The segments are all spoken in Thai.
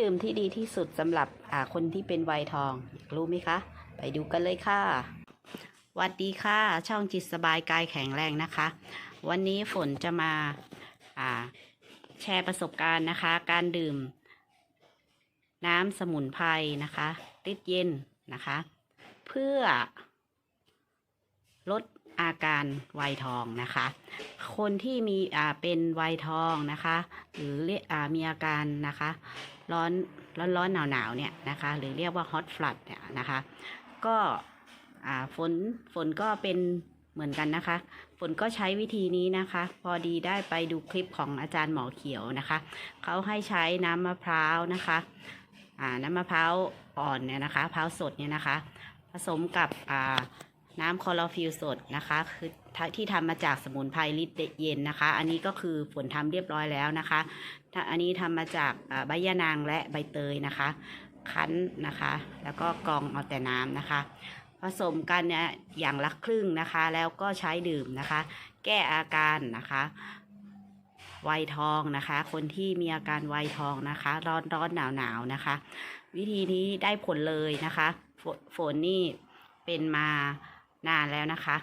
ดื่มที่ดีที่สุดสำหรับอ่าคนที่เป็นวัยทองอยากรู้ไหมคะ ไปดูกันเลยค่ะสวัสดีค่ะ ช่องจิตสบายกายแข็งแรงนะคะ วันนี้ฝนจะมาอ่าแชร์ประสบการณ์นะคะ การดื่ม น้ำสมุนไพรนะคะริดเย็นนะคะ เพื่อ ลดอาการวัยทองนะคะ คนที่มีอ่าเป็นวัยทองนะคะ หรือเรียกอ่ามีอาการนะคะ ร้อนร้อนร้อนหนาวหนาวเนี่ยนะคะหรือเรียกว่าฮอตฟลัดเนี่ยนะคะก็ฝนฝนก็เป็นเหมือนกันนะคะ ฝนก็ใช้วิธีนี้นะคะ พอดีได้ไปดูคลิปของอาจารย์หมอเขียวนะคะเขาให้ใช้น้ำมะพร้าวนะคะน้ำมะพร้าวอ่อนเนี่ยนะคะมะพร้าวสดเนี่ยนะคะ ผสมกับ น้ำคลอฟิลสดนะคะคือที่ทำมาจากสมุนไพรลิตรเย็นนะคะ อันนี้ก็คือฝนทำเรียบร้อยแล้วนะคะถ้าอันนี้ทำมาจากอ่าใบยะนางและใบเตยนะคะ คั้นนะคะ แล้วก็กรองเอาแต่น้ำนะคะ ผสมกันเนี่ยอย่างละครึ่งนะคะ แล้วก็ใช้ดื่มนะคะ แก้อาการนะคะวัยทองนะคะ คนที่มีอาการวัยทองนะคะ ร้อนร้อนหนาวหนาวนะคะ วิธีนี้ได้ผลเลยนะคะ ฝนนี่เป็นมา นานแล้วนะคะ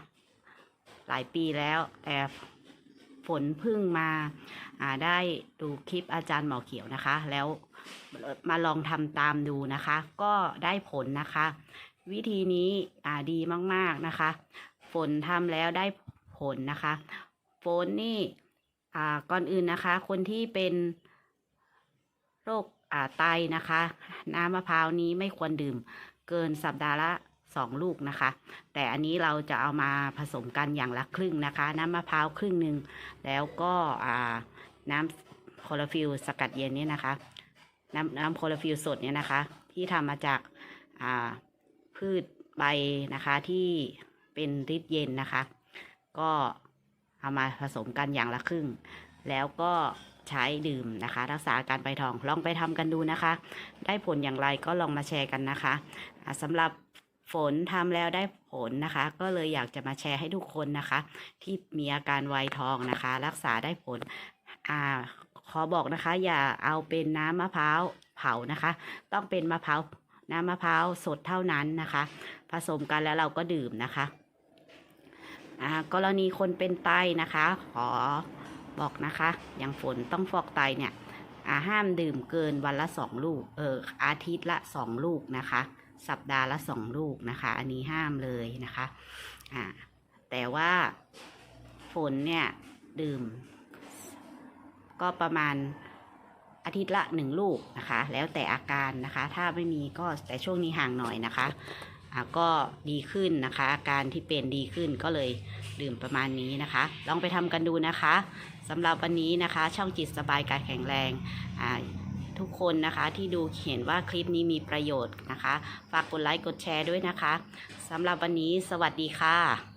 หลายปีแล้ว แต่ฝนพึ่งมาาได้ดูคลิปอาจารย์หมอเขียวนะคะ แล้วมาลองทำตามดูนะคะ ก็ได้ผลนะคะ วิธีนี้อ่าดีมากๆนะคะ ฝนทำแล้วได้ผลนะคะฝนนี่ก่อนอื่นนะคะ คนที่เป็นโรคไตนะคะ น้ำมะพร้าวนี้ไม่ควรดื่มเกินสัปดาห์ละ สองลูกนะคะ แต่อันนี้เราจะเอามาผสมกันอย่างละครึ่งนะคะ น้ำมะพร้าวครึ่งหนึ่งแล้วก็น้ำคลอโรฟิลสกัดเย็นนี่นะคะ น้ำน้ำคลอโรฟิลสดเนี่ยนะคะ ที่ทำมาจากาพืชใบนะคะที่เป็นฤทธิ์เย็นนะคะ ก็เอามาผสมกันอย่างละครึ่ง แล้วก็ใช้ดื่มนะคะ รักษาการไปทองลองไปทำกันดูนะคะ ได้ผลอย่างไรก็ลองมาแชร์กันนะคะสำหรับ ฝนทำแล้วได้ผลนะคะ ก็เลยอยากจะมาแชร์ให้ทุกคนนะคะ ที่มีอาการไวทองนะคะ รักษาได้ผลอ่าขอบอกนะคะ อย่าเอาเป็นน้ำมะพร้าวเผานะคะ ต้องเป็นมะพร้าวน้ำมะพร้าวสดเท่านั้นนะคะ ผสมกันแล้วเราก็ดื่มนะคะอ่ากรณีคนเป็นไตนะคะ ขอบอกนะคะ อย่างฝนต้องฟอกไตเนี่ยอ่าห้ามดื่มเกินวันละสองลูกเอออาทิตย์ละสองลูกนะคะ สัปดาห์ละสองลูกนะคะ อันนี้ห้ามเลยนะคะอ่าแต่ว่าฝนเนี่ยดื่ม ก็ประมาณอาทิตย์ละหนึ่งลูกนะคะ แล้วแต่อาการนะคะ ถ้าไม่มีก็แต่ช่วงนี้ห่างหน่อยนะคะอ่าก็ดีขึ้นนะคะ อาการที่เป็นดีขึ้นก็เลยดื่มประมาณนี้นะคะ ลองไปทำกันดูนะคะสำหรับวันนี้นะคะ ช่องจิตสบายกายแข็งแรงอ่า ทุกคนนะคะที่ดูเห็นว่าคลิปนี้มีประโยชน์นะคะ ฝากกดไลค์กดแชร์ด้วยนะคะสำหรับวันนี้สวัสดีค่ะ